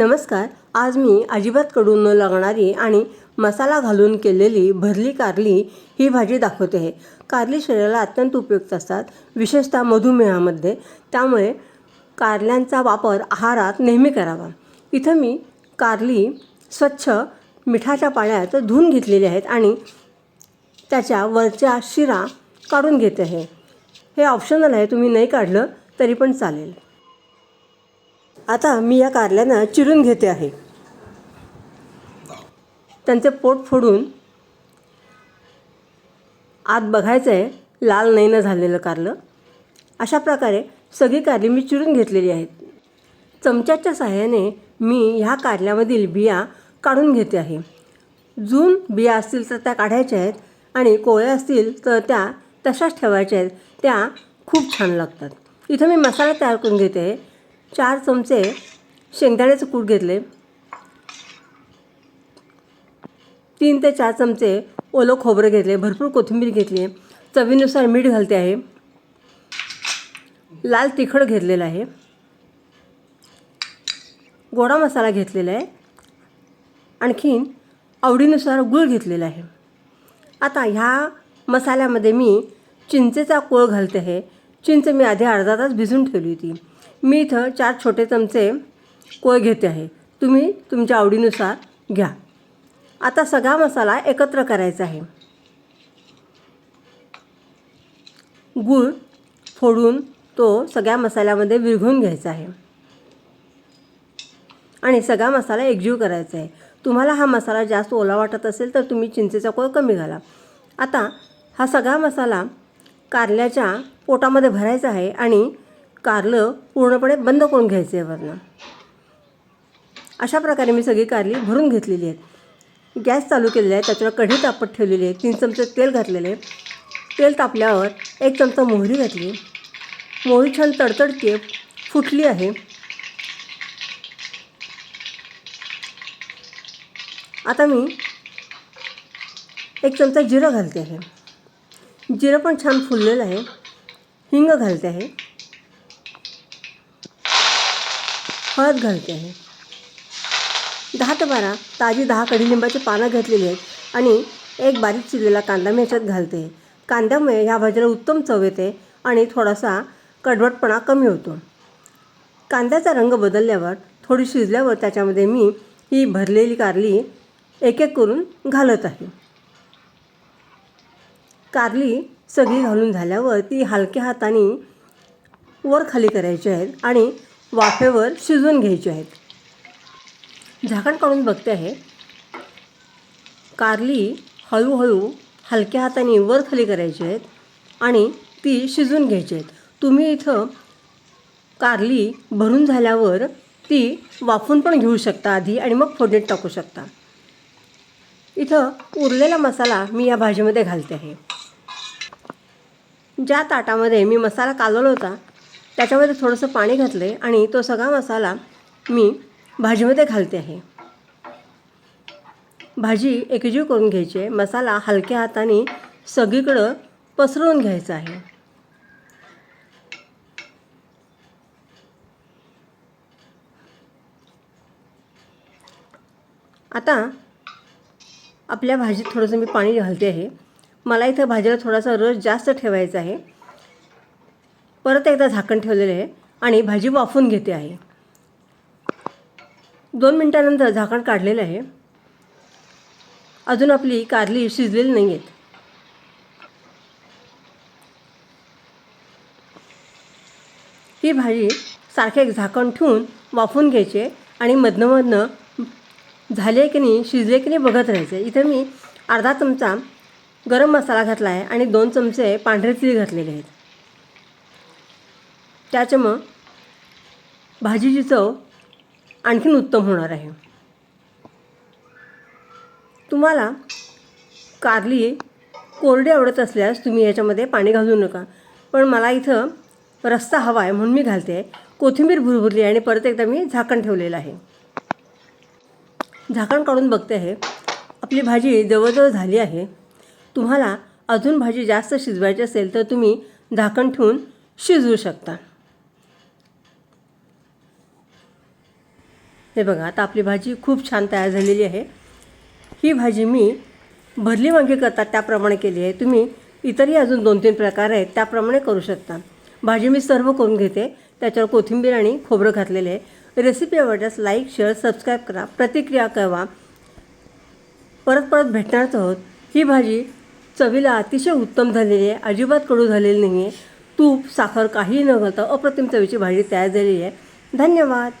नमस्कार. आज मी अजिबात कडून न लागणारी आणि मसाला घालून केलेली भरली कारली ही भाजी दाखवते आहे. कारली शरीराला अत्यंत उपयुक्त असतात विशेषतः मधुमेहामध्ये. त्यामुळे कारल्यांचा वापर आहारात नेहमी करावा. इथं मी कारली स्वच्छ मिठाच्या पाण्यात धुवून घेतलेली आहेत आणि त्याच्या वरच्या शिरा काढून घेते आहे. हे ऑप्शनल आहे तुम्ही नाही काढलं तरी पण चालेल. आता मी या कारल्यांना चिरून घेते आहे. त्यांचे पोट फोडून आत बघायचं आहे लाल नाही न झालेलं कारलं. अशा प्रकारे सगळी कारली मी चिरून घेतलेली आहेत. चमच्याच्या सहाय्याने मी ह्या कारल्यामधील बिया काढून घेते आहे. जून बिया असतील तर त्या काढायच्या आहेत आणि कोळ्या असतील तर त्या तशाच ठेवायच्या आहेत. त्या खूप छान लागतात. इथं मी मसाला तयार करून घेते. आहे चार चमचे शेंगदाण्याचं कूट घेतले. तीन ते चार चमचे ओलं खोबरं घेतले भरपूर कोथिंबीर घेतली. आहे चवीनुसार मीठ घालते आहे. लाल तिखट घेतलेलं आहे. गोडा मसाला घेतलेला आहे. आणखीन आवडीनुसार गूळ घेतलेला आहे. आता ह्या मसाल्यामध्ये मी चिंचेचा कोळ घालते आहे. चिंच मी आधी अर्धा तास भिजून ठेवली होती. मी इथं चार छोटे चमचे कोळ घेते आहे. तुम्ही तुमच्या आवडीनुसार घ्या. आता सगळा मसाला एकत्र करायचा आहे. गूळ फोडून तो सगळ्या मसाल्यामध्ये विरघून घ्यायचा आहे. आणि सगळा मसाला एकजीव करायचा आहे. तुम्हाला हा मसाला जास्त ओला वाटत असेल तर तुम्ही चिंचेचा कोळ कमी घाला. आता हा सगळा मसाला कारल्याच्या पोटामध्ये भरायचा आहे आणि कारलं पूर्णपणे बंद करून घ्यायचं आहे वरनं. अशा प्रकारे मी सगळी कारली भरून घेतलेली आहेत. गॅस चालू केलेला आहे त्याच्यावर कढी तापत ठेवलेली आहे तीन चमचे तेल घातलेले तेल तापल्यावर एक चमचा मोहरी घातली. मोहरी छान तडतडते फुटली आहे. आता मी एक चमचा जिरं घालते आहे. जिरं पण छान फुललेलं आहे. हिंग घालते आहे. हळद घालते आहे. दहा ते बारा ताजी दहा कडीलिंबाची पानं घेतलेली आहेत आणि एक बारीक चिरलेला कांदा मी ह्याच्यात घालते कांद्यामुळे ह्या भाजीला उत्तम चव येते आणि थोडासा कडवटपणा कमी होतो. कांद्याचा रंग बदलल्यावर थोडी शिजल्यावर त्याच्यामध्ये मी ही भरलेली कारली एक एक करून घालत आहे. कारली सगळी घालून झाल्यावर ती हलक्या हाताने वर खाली करायची आहेत आणि वाफेवर शिजवून घ्यायचे आहेत. झाकण काढून बघते आहे. कारली हळूहळू हलक्या हाताने वर खाली करायची आहेत आणि ती शिजून घ्यायची आहेत. तुम्ही इथं कारली भरून झाल्यावर ती वाफून पण घेऊ शकता आधी आणि मग फोडणीत टाकू शकता. इथं उरलेला मसाला मी या भाजीमध्ये घालते आहे. ज्या ताटामध्ये मी मसाला कालवला होता त्याच्यामध्ये थोडंसं पाणी घातलं आहे आणि तो सगळा मसाला मी भाजीमध्ये घालते आहे. भाजी एकजीव करून घ्यायची आहे. मसाला हलक्या हाताने सगळीकडं पसरवून घ्यायचा आहे. आता आपल्या भाजीत थोडंसं मी पाणी घालते आहे. मला इथं भाजीला थोडासा रस जास्त ठेवायचा आहे. परत एकदा झाकण ठेवलेलं आहे आणि भाजी वाफून घेते आहे. दोन मिनटानंतर झाकण काढलेलं आहे. अजून आपली कारली शिजलेली नाही आहेत. ही भाजी सारखे एक झाकण ठेवून वाफून घ्यायचे आणि मधनं मधनं झाले की नाही शिजले की नाही बघत राहायचे. इथं मी अर्धा चमचा गरम मसाला घातला आहे आणि दोन चमचे पांढरे तीळ घातलेले आहेत. त्याच्यामुळं भाजीची चव आणखीन उत्तम होणार आहे. तुम्हाला कारली कोरडी आवडत असल्यास तुम्ही याच्यामध्ये पाणी घालू नका. पण मला इथं रस्ता हवा आहे म्हणून मी घालते. आहे कोथिंबीर भुरभुरली आणि परत एकदा मी झाकण ठेवलेलं आहे. झाकण काढून बघते आहे. आपली भाजी जवळजवळ झाली आहे. तुम्हाला अजून भाजी जास्त शिजवायची असेल तर तुम्ही झाकण ठेवून शिजवू शकता. हे बघा आता आपली भाजी खूप छान तयार झालेली आहे. ही भाजी मी भरली वांगी करतात त्याप्रमाणे केली आहे. तुम्ही इतरही अजून दोन तीन प्रकार आहेत त्याप्रमाणे करू शकता. भाजी मी सर्व करून घेते. त्याच्यावर कोथिंबीर आणि खोबरं घातलेले आहे. रेसिपी आवडल्यास लाईक शेअर सबस्क्राईब करा. प्रतिक्रिया कळवा. परत परत भेटणारच आहोत. ही भाजी चवीला अतिशय उत्तम झालेली आहे. अजिबात कडू झालेली नाही आहे तूप साखर काहीही न घालता अप्रतिम चवीची भाजी तयार झालेली आहे. धन्यवाद.